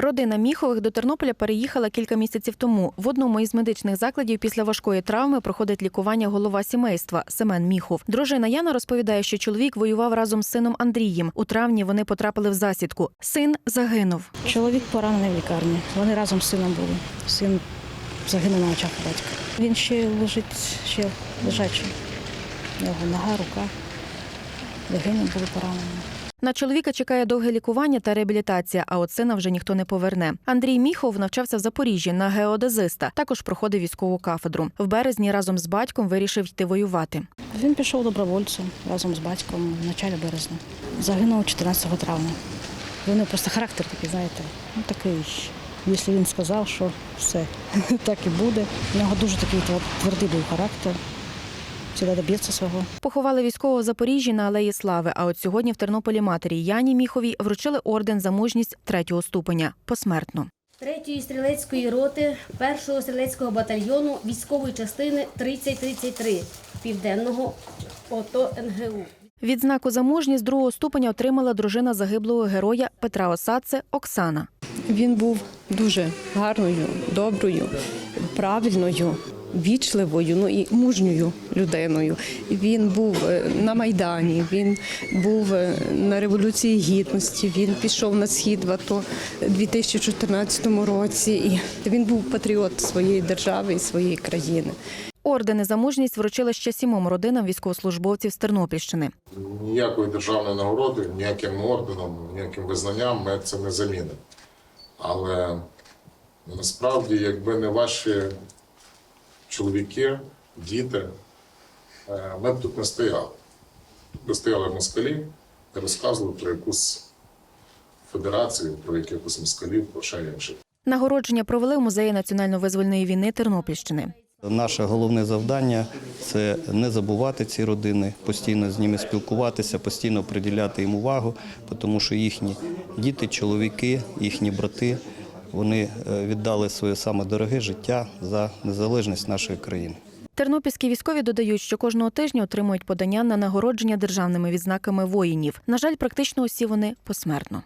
Родина Міхових до Тернополя переїхала кілька місяців тому. В одному із медичних закладів після важкої травми проходить лікування голова сімейства Семен Міхов. Дружина Яна розповідає, що чоловік воював разом з сином Андрієм. У травні вони потрапили в засідку. Син загинув. Чоловік поранений в лікарні. Вони разом з сином були. Син загинув на очах батька. Він ще лежить, ще лежачий. У нього нога, рука. Легені були поранені. На чоловіка чекає довге лікування та реабілітація, а от сина вже ніхто не поверне. Андрій Міхов навчався в Запоріжжі на геодезиста. Також проходив військову кафедру. В березні разом з батьком вирішив йти воювати. Він пішов добровольцем разом з батьком в началі березня. Загинув 14 травня. Він просто характер такий, знаєте, ну такий. Якщо він сказав, що все так і буде. У нього дуже такий твердий був характер. Завжди доб'ється свого. Поховали військового в Запоріжжі на Алеї Слави. А от сьогодні в Тернополі матері Яні Міховій вручили орден за мужність третього ступеня посмертно. Третьої стрілецької роти першого стрілецького батальйону військової частини 3033 Південного ОТО НГУ. Відзнаку за мужність другого ступеня отримала дружина загиблого героя Петра Осадце Оксана. Він був дуже гарною, доброю, правильною, вічливою, ну і мужньою людиною. Він був е, на Майдані, він був е, на Революції Гідності, він пішов на схід в АТО у 2014 році. І він був патріот своєї держави і своєї країни. Ордени за мужність вручили ще сімом родинам військовослужбовців з Тернопільщини. ніякої державної нагороди, ніяким орденом, ніяким визнанням ми це не замінимо. Але насправді, якби не ваші чоловіки, діти, е, ми б тут не стояли. Тут би стояли москалі і розказували про якусь федерацію, про якихось москалів, про ще інших. Нагородження провели в музеї національно-визвольної війни Тернопільщини. Наше головне завдання це не забувати ці родини, постійно з ними спілкуватися, постійно приділяти їм увагу, тому що їхні діти, чоловіки, їхні брати вони е, віддали своє саме дороге життя за незалежність нашої країни. Тернопільські військові додають, що кожного тижня отримують подання на нагородження державними відзнаками воїнів. На жаль, практично усі вони посмертно.